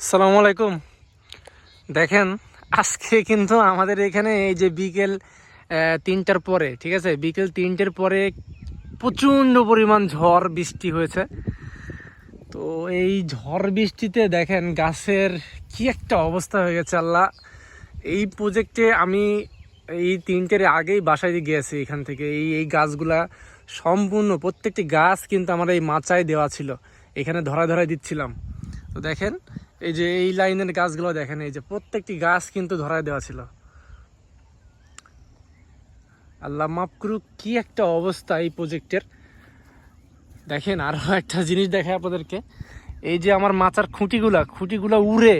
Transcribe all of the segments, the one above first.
সালামু আলাইকুম। দেখেন, আজকে কিন্তু আমাদের এখানে এই যে বিকেল তিনটার পরে, ঠিক আছে? বিকেল তিনটের পরে প্রচণ্ড পরিমাণ ঝড়, বৃষ্টি হয়েছে। তো এই ঝড় বৃষ্টিতে দেখেন, গাছের কি একটা অবস্থা হয়ে গেছে, আল্লাহ। এই প্রজেক্টে আমি এই তিনটের আগেই বাসায় গিয়েছি এখান থেকে। এই এই গাছগুলা সম্পূর্ণ, প্রত্যেকটি গাছ কিন্তু আমার এই মাচায় দেওয়া ছিল। এখানে ধরা ধরা দিচ্ছিলাম। তো দেখেন এই যে এই লাইনের গাছগুলো দেখেন, এই যে প্রত্যেকটি গাছ কিন্তু ধরায় দেওয়া ছিল। আল্লাহ মাফ করুক, কি একটা অবস্থা এই প্রজেক্টের। দেখেন আরও একটা জিনিস দেখায় আপনাদেরকে। এই যে আমার মাচার খুঁটিগুলা খুঁটিগুলা উড়ে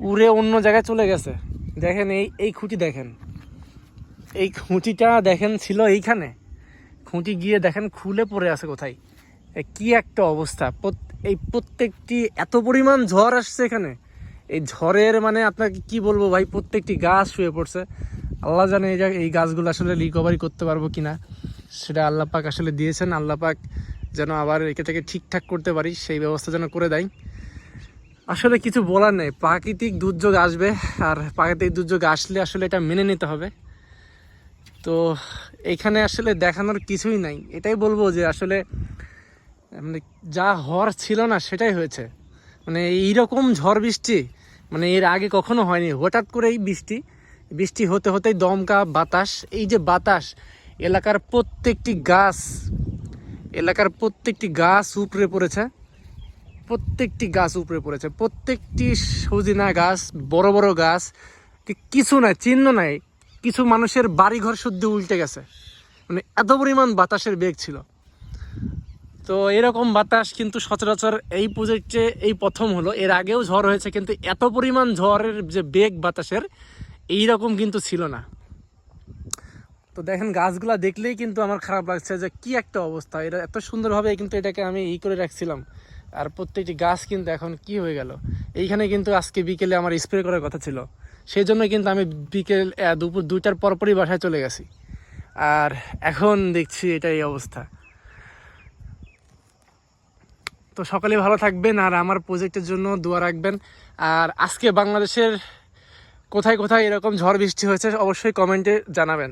উড়ে অন্য জায়গায় চলে গেছে। দেখেন এই এই খুঁটি দেখেন। এই খুঁটিটা দেখেন ছিল এইখানে। খুঁটি গিয়ে দেখেন খুলে পড়ে আছে কোথায়। কি একটা অবস্থা? এই প্রত্যেকটি, এত পরিমাণ ঝড় আসছে এখানে। এই ঝড়ের মানে আপনাকে কি বলব ভাই? প্রত্যেকটি গাছ শুয়ে পড়ছে। আল্লাহ জানে এই এই গাছগুলো আসলে রিকভারি করতে পারব কি না সেটা আল্লাহ পাক আসলে দিয়েছেন। আল্লাহ পাক যেন আবার একে থেকে ঠিকঠাক করতে পারি, সেই ব্যবস্থা যেন করে দেয়। আসলে কিছু বলার নেই। প্রাকৃতিক দুর্যোগ আসবে, আর প্রাকৃতিক দুর্যোগ আসলে আসলে এটা মেনে নিতে হবে। তো এখানে আসলে দেখানোর কিছুই নাই। এটাই বলব যে আসলে মানে যা হওয়ার ছিল না, সেটাই হয়েছে। মানে এইরকম ঝড় বৃষ্টি মানে এর আগে কখনো হয়নি। হঠাৎ করে এই বৃষ্টি বৃষ্টি হতে হতেই দমকা, বাতাস, এই যে বাতাস, এলাকার প্রত্যেকটি গাছ, এলাকার প্রত্যেকটি গাছ উপড়ে পড়েছে। প্রত্যেকটি গাছ উপড়ে পড়েছে। প্রত্যেকটি সজিনা গাছ, বড় বড় গাছ কিছু নাই, চিহ্ন নাই। কিছু মানুষের বাড়িঘর শুদ্ধ উল্টে গেছে। মানে এত পরিমাণ বাতাসের বেগ ছিল। তো এরকম বাতাস কিন্তু সচরাচর এই প্রজেক্টে এই প্রথম হলো। এর আগেও ঝড় হয়েছে, কিন্তু এত পরিমাণ ঝড়ের যে বেগ বাতাসের এই রকম কিন্তু ছিল না। তো দেখেন, গাছগুলা দেখলেই কিন্তু আমার খারাপ লাগছে যে কি একটা অবস্থা। এটা এত সুন্দরভাবে কিন্তু এটাকে আমি ই করে রাখছিলাম। আর প্রত্যেকটি গাছ কিন্তু এখন কি হয়ে গেল? এইখানে কিন্তু আজকে বিকেলে আমার স্প্রে করার কথা ছিল। সেই জন্য কিন্তু আমি বিকেল দুপুর দুইটার পরপরই বাসায় চলে গেছি। আর এখন দেখছি এটা এই অবস্থা। তো সকালে ভালো থাকবেন আর আমার প্রজেক্টের জন্য দোয়া রাখবেন। আর আজকে বাংলাদেশের কোথায় কোথায় এরকম ঝড় বৃষ্টি হয়েছে, অবশ্যই কমেন্টে জানাবেন।